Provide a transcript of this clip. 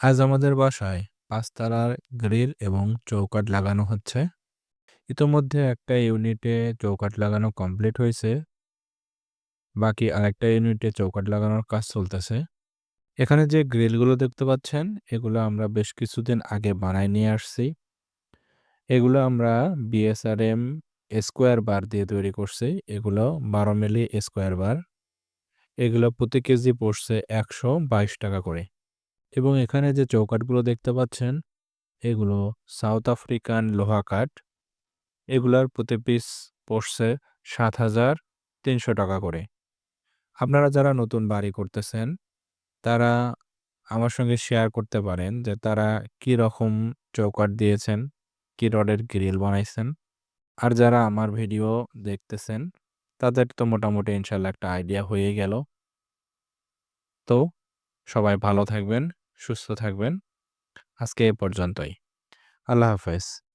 আজ আমাদের বাসায় ৫ তলার গ্রিল এবং চৌকাঠ লাগানো হচ্ছে। ইতোমধ্যে একটা ইউনিটে চৌকাঠ লাগানো কমপ্লিট হয়েছে। বাকি আরেকটা ইউনিটে চৌকাঠ লাগানোর কাজ চলতেছে। এখানে যে গ্রিলগুলো দেখতে পাচ্ছেন, এগুলো আমরা বেশ কিছুদিন আগে বানায় নিয়ে আসছি। এগুলো আমরা বিএসআরএম স্কোয়ার বার দিয়ে তৈরি করছি। এগুলো ১২ মিলি স্কোয়ার বার। এগুলো প্রতি কেজি পড়ছে ৳১২২ করে। এবং এখানে যে চৌকাঠগুলো দেখতে পাচ্ছেন, এগুলো সাউথ আফ্রিকান লোহা কাঠ। এগুলার প্রতি পিস পড়ছে ৳৭,৩০০ করে। আপনারা যারা নতুন বাড়ি করতেছেন, তারা আমার সঙ্গে শেয়ার করতে পারেন যে তারা কি রকম চৌকাঠ দিয়েছেন, কি রডের গ্রিল বানাইছেন। আর যারা আমার ভিডিও দেখতেছেন, তাদের তো মোটামুটি ইনশাল্লাহ একটা আইডিয়া হয়েই গেল। তো সবাই ভালো থাকবেন, সুস্থ থাকবেন। আজকে এ পর্যন্তই। আল্লাহ হাফেজ।